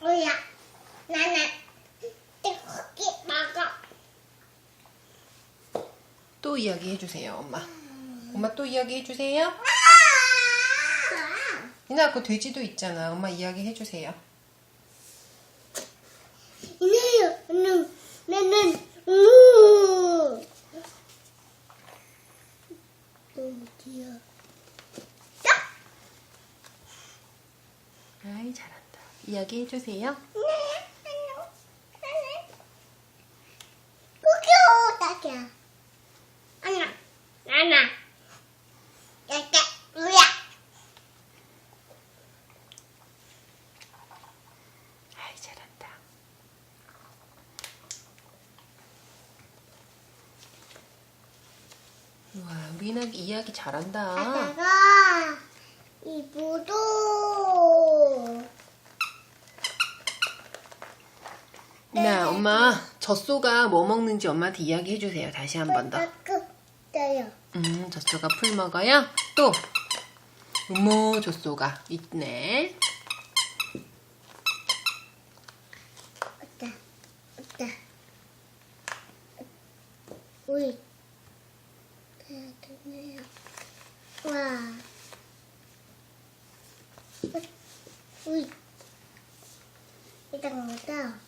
뭐야? 나는 떡볶이 먹어. 또 이야기 해주세요, 엄마. 엄마 또 이야기 해주세요. 이나 그 돼지도 있잖아. 엄마 이야기 해주세요. 이네요, 나는, 나는, 음. 너무 귀여워. 딱! 아이 잘한다. 이야기 해주세요. 잘한다. 와, 우리 이나 이야기 잘한다. 하다가, 이부도, 이나 엄마 젖소가 뭐 먹는지 엄마한테 이야기 해 주세요. 다시 한 번 더. 음, 젖소가 풀 먹어요. 또 어머, 젖소가 있네. 되네요. 와. 우이. 이따가 뭐다?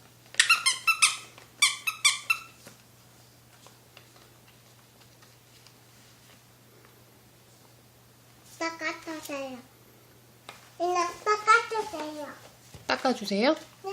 닦아주세요. 이나 닦아주세요. 닦아주세요. 네.